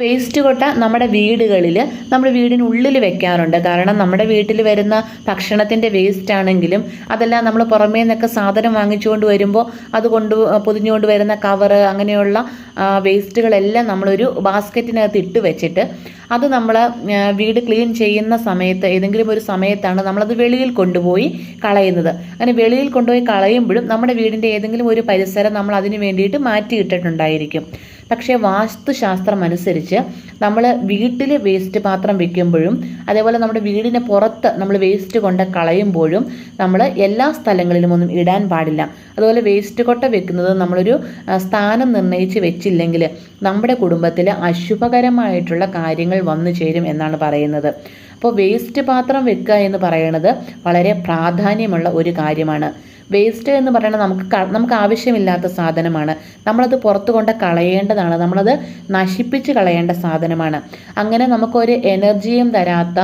Waste കൊട്ട നമ്മുടെ വീടുകളിൽ നമ്മൾ വീടിനുള്ളിൽ വെക്കാറുണ്ട്. കാരണം നമ്മുടെ വീട്ടിൽ വരുന്ന ഭക്ഷണത്തിന്റെ വേസ്റ്റ് ആണെങ്കിലും അതെല്ലാം നമ്മൾ പുറമേ നിന്നൊക്കെ സാധനം വാങ്ങിച്ചുകൊണ്ട് വരുമ്പോൾ അത് കൊണ്ട് പൊതിഞ്ഞുകൊണ്ട് വരുന്ന കവറ് അങ്ങനെയുള്ള വേസ്റ്റുകളെല്ലാം നമ്മളൊരു ബാസ്ക്കറ്റിനകത്ത് ഇട്ട് വെച്ചിട്ട് അത് നമ്മൾ വീട് ക്ലീൻ ചെയ്യുന്ന സമയത്ത് ഏതെങ്കിലും ഒരു സമയത്താണ് നമ്മളത് വെളിയിൽ കൊണ്ടുപോയി കളയുന്നത്. അങ്ങനെ വെളിയിൽ കൊണ്ടുപോയി കളയുമ്പോഴും നമ്മുടെ വീടിന്റെ ഏതെങ്കിലും ഒരു പരിസരം നമ്മൾ അതിന് വേണ്ടിയിട്ട് മാറ്റിയിട്ടിട്ടുണ്ടായിരിക്കും. പക്ഷേ വാസ്തുശാസ്ത്രം അനുസരിച്ച് നമ്മൾ വീട്ടിൽ വേസ്റ്റ് പാത്രം വെക്കുമ്പോഴും അതേപോലെ നമ്മുടെ വീടിന് പുറത്ത് നമ്മൾ വേസ്റ്റ് കൊണ്ട് കളയുമ്പോഴും നമ്മൾ എല്ലാ സ്ഥലങ്ങളിലും ഒന്നും ഇടാൻ പാടില്ല. അതുപോലെ വേസ്റ്റ് കൊട്ട വെക്കുന്നത് നമ്മളൊരു സ്ഥാനം നിർണയിച്ച് വെച്ചില്ലെങ്കിൽ നമ്മുടെ കുടുംബത്തിൽ അശുഭകരമായിട്ടുള്ള കാര്യങ്ങൾ വന്നു ചേരും എന്നാണ് പറയുന്നത്. അപ്പോൾ വേസ്റ്റ് പാത്രം വെക്കുക എന്ന് പറയുന്നത് വളരെ പ്രാധാന്യമുള്ള ഒരു കാര്യമാണ്. വേസ്റ്റ് എന്ന് പറയുന്നത് നമുക്ക് നമുക്ക് ആവശ്യമില്ലാത്ത സാധനമാണ്. നമ്മളത് പുറത്ത് കൊണ്ട് കളയേണ്ടതാണ്. നമ്മളത് നശിപ്പിച്ച് കളയേണ്ട സാധനമാണ്. അങ്ങനെ നമുക്കൊരു എനർജിയും തരാത്ത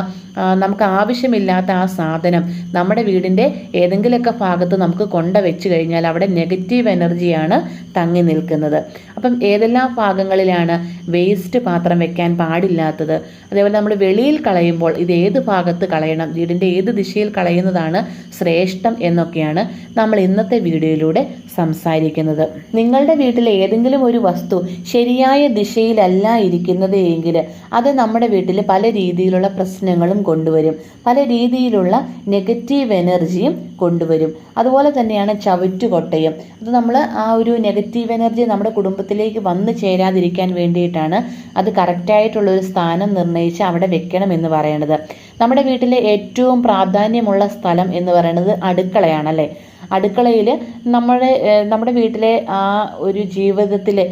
നമുക്ക് ആവശ്യമില്ലാത്ത ആ സാധനം നമ്മുടെ വീടിന്റെ ഏതെങ്കിലുമൊക്കെ ഭാഗത്ത് നമുക്ക് കൊണ്ട വെച്ച് കഴിഞ്ഞാൽ അവിടെ നെഗറ്റീവ് എനർജിയാണ് തങ്ങി നിൽക്കുന്നത്. അപ്പം ഏതെല്ലാം ഭാഗങ്ങളിലാണ് വേസ്റ്റ് പാത്രം വെക്കാൻ പാടില്ലാത്തത്? അതേപോലെ നമ്മൾ വെളിയിൽ കളയുമ്പോൾ ഇത് ഏത് ഭാഗത്ത് കളയണം? വീടിന്റെ ഏത് ദിശയിൽ കളയുന്നതാണ് ശ്രേഷ്ഠം എന്നൊക്കെയാണ് നമ്മൾ ഇന്നത്തെ വീഡിയോയിലൂടെ സംസാരിക്കുന്നത്. നിങ്ങളുടെ വീട്ടിലെ ഏതെങ്കിലും ഒരു വസ്തു ശരിയായ ദിശയിലല്ല ഇരിക്കുന്നത് എങ്കിൽ അത് നമ്മുടെ വീട്ടിൽ പല രീതിയിലുള്ള പ്രശ്നങ്ങളും കൊണ്ടുവരും. പല രീതിയിലുള്ള നെഗറ്റീവ് എനർജിയും കൊണ്ടുവരും. അതുപോലെ തന്നെയാണ് ചവിറ്റുകൊട്ടയും അത് നമ്മൾ ആ ഒരു നെഗറ്റീവ് എനർജി നമ്മുടെ കുടുംബത്തിലേക്ക് വന്നു ചേരാതിരിക്കാൻ വേണ്ടിയിട്ടാണ് അത് കറക്റ്റായിട്ടുള്ള ഒരു സ്ഥാനം നിർണയിച്ച് അവിടെ വെക്കണം എന്ന് പറയുന്നത്. നമ്മുടെ വീട്ടിലെ ഏറ്റവും പ്രാധാന്യമുള്ള സ്ഥലം എന്ന് പറയുന്നത് അടുക്കളയാണല്ലേ? അടുക്കളയിൽ നമ്മുടെ നമ്മുടെ വീട്ടിലെ ആ ഒരു ജീവിതത്തിലെ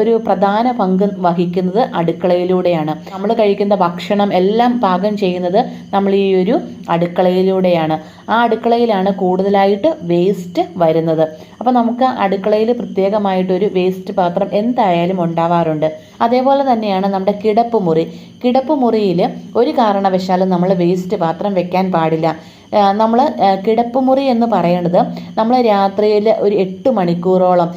ഒരു പ്രധാന പങ്ക് വഹിക്കുന്നത് അടുക്കളയിലൂടെയാണ്. നമ്മൾ കഴിക്കുന്ന ഭക്ഷണം എല്ലാം പാകം ചെയ്യുന്നത് നമ്മൾ ഈ ഒരു അടുക്കളയിലൂടെയാണ്. ആ അടുക്കളയിലാണ് കൂടുതലായിട്ട് വേസ്റ്റ് വരുന്നത്. അപ്പോൾ നമുക്ക് അടുക്കളയിൽ പ്രത്യേകമായിട്ടൊരു വേസ്റ്റ് പാത്രം എന്തായാലും ഉണ്ടാവാറുണ്ട്. അതേപോലെ തന്നെയാണ് നമ്മുടെ കിടപ്പ് മുറി. കിടപ്പ് മുറിയിൽ ഒരു കാരണവശാലും നമ്മൾ വേസ്റ്റ് പാത്രം വെക്കാൻ പാടില്ല. നമ്മൾ കിടപ്പുമുറി എന്ന് പറയുന്നത് നമ്മൾ രാത്രിയിൽ ഒരു എട്ട് മണിക്കൂറോളം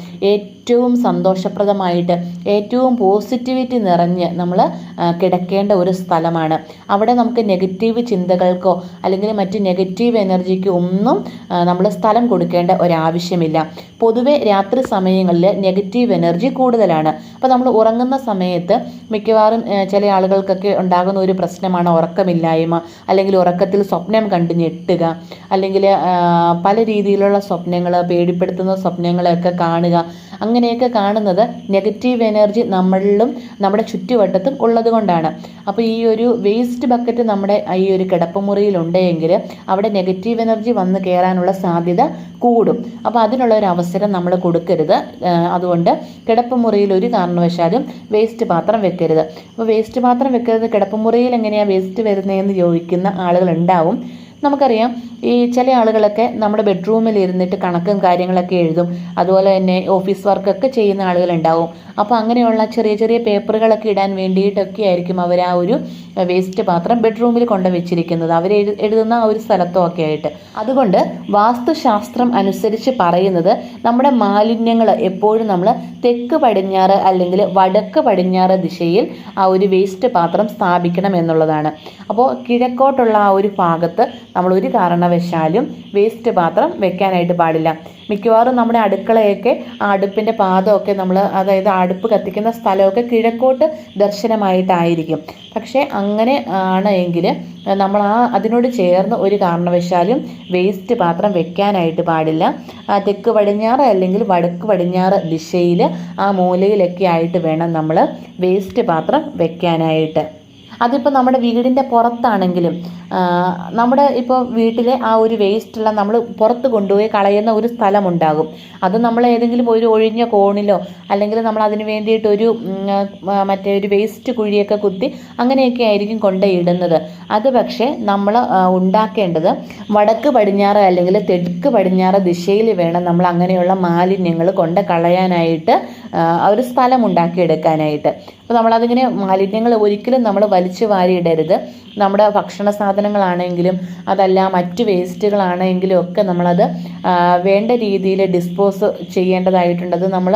ഏറ്റവും സന്തോഷപ്രദമായിട്ട് ഏറ്റവും പോസിറ്റിവിറ്റി നിറഞ്ഞ് നമ്മൾ കിടക്കേണ്ട ഒരു സ്ഥലമാണ്. അവിടെ നമുക്ക് നെഗറ്റീവ് ചിന്തകൾക്കോ അല്ലെങ്കിൽ മറ്റ് നെഗറ്റീവ് എനർജിക്കോ ഒന്നും നമ്മൾ സ്ഥലം കൊടുക്കേണ്ട ഒരാവശ്യമില്ല. പൊതുവെ രാത്രി സമയങ്ങളിൽ നെഗറ്റീവ് എനർജി കൂടുതലാണ്. അപ്പോൾ നമ്മൾ ഉറങ്ങുന്ന സമയത്ത് മിക്കവാറും ചില ആളുകൾക്കൊക്കെ ഉണ്ടാകുന്ന ഒരു പ്രശ്നമാണ് ഉറക്കമില്ലായ്മ അല്ലെങ്കിൽ ഉറക്കത്തിൽ സ്വപ്നം കണ്ട് ഞെട്ടുക അല്ലെങ്കിൽ പല രീതിയിലുള്ള സ്വപ്നങ്ങൾ പേടിപ്പെടുത്തുന്ന സ്വപ്നങ്ങളൊക്കെ കാണുക അങ്ങനെയൊക്കെ കാണുന്നത് നെഗറ്റീവ് എനർജി നമ്മളിലും നമ്മുടെ ചുറ്റുവട്ടത്തും ഉള്ളത് കൊണ്ടാണ് അപ്പോൾ ഈ ഒരു വേസ്റ്റ് ബക്കറ്റ് നമ്മുടെ ഈ ഒരു കിടപ്പുമുറിയിലുണ്ടെങ്കിൽ അവിടെ നെഗറ്റീവ് എനർജി വന്ന് കയറാനുള്ള സാധ്യത കൂടും. അപ്പോൾ അതിനുള്ള ഒരു അവസരം നമ്മൾ കൊടുക്കരുത്. അതുകൊണ്ട് കിടപ്പുമുറിയിൽ ഒരു കാരണവശാലും വേസ്റ്റ് പാത്രം വെക്കരുത്. അപ്പോൾ വേസ്റ്റ് പാത്രം വെക്കരുത് കിടപ്പുമുറിയിൽ എങ്ങനെയാണ് വേസ്റ്റ് വരുന്നതെന്ന് ചോദിക്കുന്ന ആളുകൾ ഉണ്ടാവും. നമുക്കറിയാം ഈ ചില ആളുകളൊക്കെ നമ്മുടെ ബെഡ്റൂമിൽ ഇരുന്നിട്ട് കണക്കും കാര്യങ്ങളൊക്കെ എഴുതും. അതുപോലെ തന്നെ ഓഫീസ് വർക്കൊക്കെ ചെയ്യുന്ന ആളുകളുണ്ടാവും. അപ്പോൾ അങ്ങനെയുള്ള ചെറിയ ചെറിയ പേപ്പറുകളൊക്കെ ഇടാൻ വേണ്ടിയിട്ടൊക്കെ ആയിരിക്കും അവർ ആ ഒരു വേസ്റ്റ് പാത്രം ബെഡ്റൂമിൽ കൊണ്ട് വെച്ചിരിക്കുന്നത്. അവർ എഴുതുന്ന ആ ഒരു സ്ഥലത്തോ ഒക്കെ ആയിട്ട്. അതുകൊണ്ട് വാസ്തുശാസ്ത്രം അനുസരിച്ച് പറയുന്നത് നമ്മുടെ മാലിന്യങ്ങൾ എപ്പോഴും നമ്മൾ തെക്ക് പടിഞ്ഞാറ് അല്ലെങ്കിൽ വടക്ക് പടിഞ്ഞാറ് ദിശയിൽ ആ ഒരു വേസ്റ്റ് പാത്രം സ്ഥാപിക്കണം എന്നുള്ളതാണ്. അപ്പോൾ കിഴക്കോട്ടുള്ള ആ ഒരു ഭാഗത്ത് നമ്മൾ ഒരു കാരണവശാലും വേസ്റ്റ് പാത്രം വെക്കാനായിട്ട് പാടില്ല. മിക്കവാറും നമ്മുടെ അടുക്കളയൊക്കെ ആ അടുപ്പിന്റെ പാദമൊക്കെ നമ്മൾ അതായത് അടുപ്പ് കത്തിക്കുന്ന സ്ഥലമൊക്കെ കിഴക്കോട്ട് ദർശനമായിട്ടായിരിക്കും. പക്ഷേ അങ്ങനെ ആണ് എങ്കിൽ നമ്മൾ ആ അതിനോട് ചേർന്ന് ഒരു കാരണവശാലും വേസ്റ്റ് പാത്രം വെക്കാനായിട്ട് പാടില്ല. തെക്ക് പടിഞ്ഞാറ് അല്ലെങ്കിൽ വടക്ക് പടിഞ്ഞാറ് ദിശയിൽ ആ മൂലയിലൊക്കെ ആയിട്ട് വേണം നമ്മൾ വേസ്റ്റ് പാത്രം വെക്കാനായിട്ട്. അതിപ്പോൾ നമ്മുടെ വീടിന്റെ പുറത്താണെങ്കിലും നമ്മുടെ ഇപ്പോൾ വീട്ടിലെ ആ ഒരു വേസ്റ്റെല്ലാം നമ്മൾ പുറത്ത് കൊണ്ടുപോയി കളയുന്ന ഒരു സ്ഥലമുണ്ടാകും. അത് നമ്മൾ ഏതെങ്കിലും ഒരു ഒഴിഞ്ഞ കോണിലോ അല്ലെങ്കിൽ നമ്മൾ അതിന് വേണ്ടിയിട്ടൊരു മറ്റേ ഒരു വേസ്റ്റ് കുഴിയൊക്കെ കുത്തി അങ്ങനെയൊക്കെ ആയിരിക്കും കൊണ്ടുപോയിടുന്നത് അത് പക്ഷേ നമ്മൾ ഉണ്ടാക്കേണ്ടത് വടക്ക് പടിഞ്ഞാറ് അല്ലെങ്കിൽ തെക്ക് പടിഞ്ഞാറ് ദിശയിൽ വേണം നമ്മൾ അങ്ങനെയുള്ള മാലിന്യങ്ങൾ കൊണ്ട് കളയാനായിട്ട് ഒരു സ്ഥലം ഉണ്ടാക്കിയെടുക്കാനായിട്ട് അപ്പോൾ നമ്മളതിങ്ങനെ മാലിന്യങ്ങൾ ഒരിക്കലും നമ്മൾ വലിച്ചു വാരിയിടരുത്. നമ്മുടെ ഭക്ഷണ സാധനങ്ങളാണെങ്കിലും അതല്ല മറ്റ് വേസ്റ്റുകളാണെങ്കിലും ഒക്കെ നമ്മളത് വേണ്ട രീതിയിൽ ഡിസ്പോസ് ചെയ്യേണ്ടതായിട്ടുണ്ട്. അത് നമ്മൾ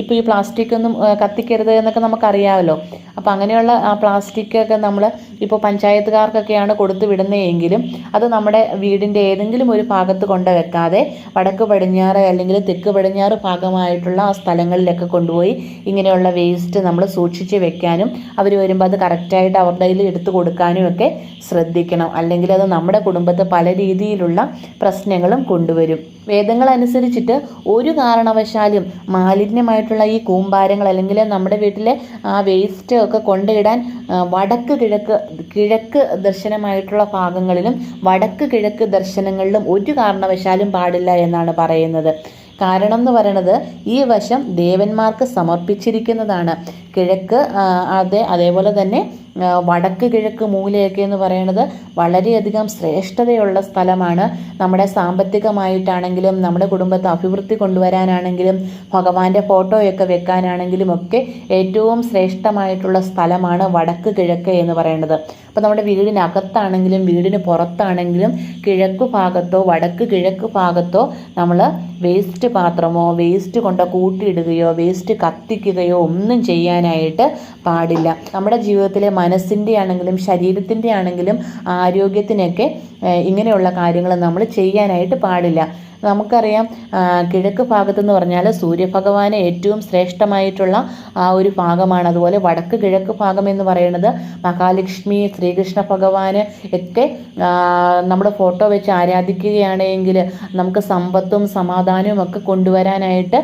ഇപ്പോൾ ഈ പ്ലാസ്റ്റിക് ഒന്നും കത്തിക്കരുത് എന്നൊക്കെ നമുക്കറിയാമല്ലോ. അപ്പോൾ അങ്ങനെയുള്ള ആ പ്ലാസ്റ്റിക്കൊക്കെ നമ്മൾ ഇപ്പോൾ പഞ്ചായത്തുകാർക്കൊക്കെയാണ് കൊടുത്തു വിടുന്നതെങ്കിലും അത് നമ്മുടെ വീടിന്റെ ഏതെങ്കിലും ഒരു ഭാഗത്ത് കൊണ്ട് വെക്കാതെ വടക്ക് പടിഞ്ഞാറ് അല്ലെങ്കിൽ തെക്ക് പടിഞ്ഞാറ് ഭാഗമായിട്ടുള്ള ആ സ്ഥലങ്ങളിലൊക്കെ കൊണ്ടുപോയി ഇങ്ങനെയുള്ള വേസ്റ്റ് നമ്മൾ സൂക്ഷിച്ച് വെക്കാനും അവർ വരുമ്പോൾ അത് കറക്റ്റായിട്ട് അവരുടെ കയ്യിൽ എടുത്തു കൊടുക്കാനും ഒക്കെ ശ്രദ്ധിക്കണം. അല്ലെങ്കിൽ അത് നമ്മുടെ കുടുംബത്തെ പല രീതിയിലുള്ള പ്രശ്നങ്ങളും കൊണ്ടുവരും. വേദങ്ങൾ അനുസരിച്ചിട്ട് ഒരു കാരണവശാലും മാലിന്യമായിട്ടുള്ള ഈ കൂമ്പാരങ്ങൾ അല്ലെങ്കിൽ നമ്മുടെ വീട്ടിലെ ആ വേസ്റ്റ് ഒക്കെ കൊണ്ടിടാൻ വടക്ക് കിഴക്ക് കിഴക്ക് ദർശനമായിട്ടുള്ള ഭാഗങ്ങളിലും വടക്ക് കിഴക്ക് ദർശനങ്ങളിലും ഒരു കാരണവശാലും പാടില്ല എന്നാണ് പറയുന്നത്. കാരണം എന്ന് പറയണത് ഈ വശം ദേവന്മാർക്ക് സമർപ്പിച്ചിരിക്കുന്നതാണ്. കിഴക്ക് അതെ അതേപോലെ തന്നെ വടക്ക് കിഴക്ക് മൂലയൊക്കെ എന്ന് പറയുന്നത് വളരെയധികം ശ്രേഷ്ഠതയുള്ള സ്ഥലമാണ്. നമ്മുടെ സാമ്പത്തികമായിട്ടാണെങ്കിലും നമ്മുടെ കുടുംബത്തെ അഭിവൃദ്ധി കൊണ്ടുവരാനാണെങ്കിലും ഭഗവാന്റെ ഫോട്ടോയൊക്കെ വെക്കാനാണെങ്കിലും ഒക്കെ ഏറ്റവും ശ്രേഷ്ഠമായിട്ടുള്ള സ്ഥലമാണ് വടക്ക് കിഴക്ക് എന്ന് പറയുന്നത്. അപ്പോൾ നമ്മുടെ വീടിനകത്താണെങ്കിലും വീടിന് പുറത്താണെങ്കിലും കിഴക്ക് ഭാഗത്തോ വടക്ക് കിഴക്ക് ഭാഗത്തോ നമ്മൾ വേസ്റ്റ് പാത്രമോ വേസ്റ്റ് കൊണ്ട് കൂട്ടിയിടുകയോ വേസ്റ്റ് കത്തിക്കുകയോ ഒന്നും ചെയ്യാനായിട്ട് പാടില്ല. നമ്മുടെ ജീവിതത്തിലെ മനസ്സിന്റെ ആണെങ്കിലും ശരീരത്തിന്റെ ആണെങ്കിലും ആരോഗ്യത്തിനൊക്കെ ഇങ്ങനെയുള്ള കാര്യങ്ങൾ നമ്മൾ ചെയ്യാനായിട്ട് പാടില്ല. നമുക്കറിയാം കിഴക്ക് ഭാഗത്തെന്ന് പറഞ്ഞാൽ സൂര്യഭഗവാന് ഏറ്റവും ശ്രേഷ്ഠമായിട്ടുള്ള ആ ഒരു ഭാഗമാണ്. അതുപോലെ വടക്ക് കിഴക്ക് ഭാഗം എന്ന് പറയുന്നത് മഹാലക്ഷ്മി ശ്രീകൃഷ്ണ ഭഗവാന് ഒക്കെ നമ്മുടെ ഫോട്ടോ വെച്ച് ആരാധിക്കുകയാണെങ്കിൽ നമുക്ക് സമ്പത്തും സമാധാനവും ഒക്കെ കൊണ്ടുവരാനായിട്ട്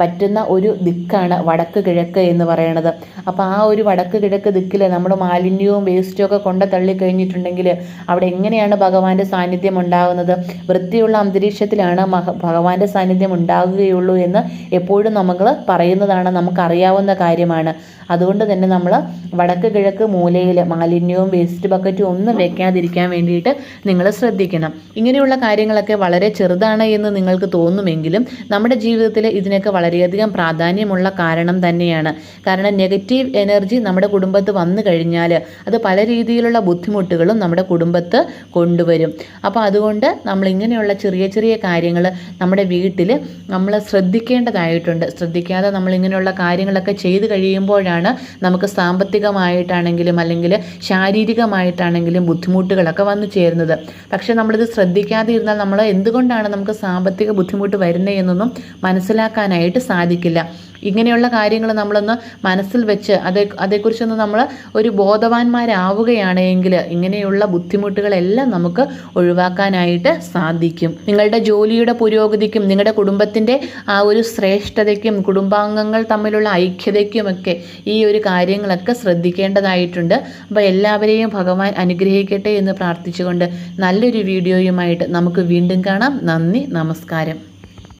പറ്റുന്ന ഒരു ദിക്കാണ് വടക്ക് കിഴക്ക് എന്ന് പറയുന്നത് അപ്പോൾ ആ ഒരു വടക്ക് കിഴക്ക് ദിക്കിൽ നമ്മൾ മാലിന്യവും വേസ്റ്റും ഒക്കെ കൊണ്ട് തള്ളിക്കഴിഞ്ഞിട്ടുണ്ടെങ്കിൽ അവിടെ എങ്ങനെയാണ് ഭഗവാന്റെ സാന്നിധ്യം ഉണ്ടാകുന്നത് വൃത്തിയുള്ള അന്തരീക്ഷത്തിലാണ് മഹ ഭഗവാന്റെ സാന്നിധ്യം ഉണ്ടാകുകയുള്ളൂ എന്ന് എപ്പോഴും നമ്മൾ പറയുന്നതാണ് നമുക്കറിയാവുന്ന കാര്യമാണ്. അതുകൊണ്ട് തന്നെ നമ്മൾ വടക്ക് കിഴക്ക് മൂലയിൽ മാലിന്യവും വേസ്റ്റ് ബക്കറ്റും ഒന്നും വെക്കാതിരിക്കാൻ വേണ്ടിയിട്ട് നിങ്ങൾ ശ്രദ്ധിക്കണം. ഇങ്ങനെയുള്ള കാര്യങ്ങളൊക്കെ വളരെ ചെറുതാണ് എന്ന് നിങ്ങൾക്ക് തോന്നുമെങ്കിലും നമ്മുടെ ജീവിതത്തിൽ ഇതിനൊക്കെ വളരെയധികം പ്രാധാന്യമുള്ള കാരണം തന്നെയാണ്. കാരണം നെഗറ്റീവ് എനർജി നമ്മുടെ കുടുംബത്ത് വന്നു കഴിഞ്ഞാൽ അത് പല രീതിയിലുള്ള ബുദ്ധിമുട്ടുകളും നമ്മുടെ കുടുംബത്ത് കൊണ്ടുവരും. അപ്പോൾ അതുകൊണ്ട് നമ്മൾ ഇങ്ങനെയുള്ള ചെറിയ ചെറിയ കാര്യങ്ങൾ നമ്മുടെ വീട്ടിൽ നമ്മൾ ശ്രദ്ധിക്കേണ്ടതായിട്ടുണ്ട്. ശ്രദ്ധിക്കാതെ നമ്മൾ ഇങ്ങനെയുള്ള കാര്യങ്ങളൊക്കെ ചെയ്തു കഴിയുമ്പോഴാണ് നമുക്ക് സാമ്പത്തികമായിട്ടാണെങ്കിലും അല്ലെങ്കിൽ ശാരീരികമായിട്ടാണെങ്കിലും ബുദ്ധിമുട്ടുകളൊക്കെ വന്നു ചേരുന്നത്. പക്ഷേ നമ്മളിത് ശ്രദ്ധിക്കാതെ ഇരുന്നാൽ നമ്മൾ എന്തുകൊണ്ടാണ് നമുക്ക് സാമ്പത്തിക ബുദ്ധിമുട്ട് വരുന്നത് എന്നൊന്നും മനസ്സിലാക്കാനായിട്ട് സാധിക്കില്ല. ഇങ്ങനെയുള്ള കാര്യങ്ങൾ നമ്മളൊന്ന് മനസ്സിൽ വെച്ച് അതേ അതേക്കുറിച്ചൊന്ന് നമ്മൾ ഒരു ബോധവാന്മാരാവുകയാണെങ്കിൽ ഇങ്ങനെയുള്ള ബുദ്ധിമുട്ടുകളെല്ലാം നമുക്ക് ഒഴിവാക്കാനായിട്ട് സാധിക്കും. നിങ്ങളുടെ ജോലിയുടെ പുരോഗതിക്കും നിങ്ങളുടെ കുടുംബത്തിന്റെ ആ ഒരു ശ്രേഷ്ഠതയ്ക്കും കുടുംബാംഗങ്ങൾ തമ്മിലുള്ള ഐക്യതയ്ക്കുമൊക്കെ ഈ ഒരു കാര്യങ്ങളൊക്കെ ശ്രദ്ധിക്കേണ്ടതായിട്ടുണ്ട്. അപ്പോൾ എല്ലാവരെയും ഭഗവാൻ അനുഗ്രഹിക്കട്ടെ എന്ന് പ്രാർത്ഥിച്ചുകൊണ്ട് നല്ലൊരു വീഡിയോയുമായിട്ട് നമുക്ക് വീണ്ടും കാണാം. നന്ദി നമസ്കാരം.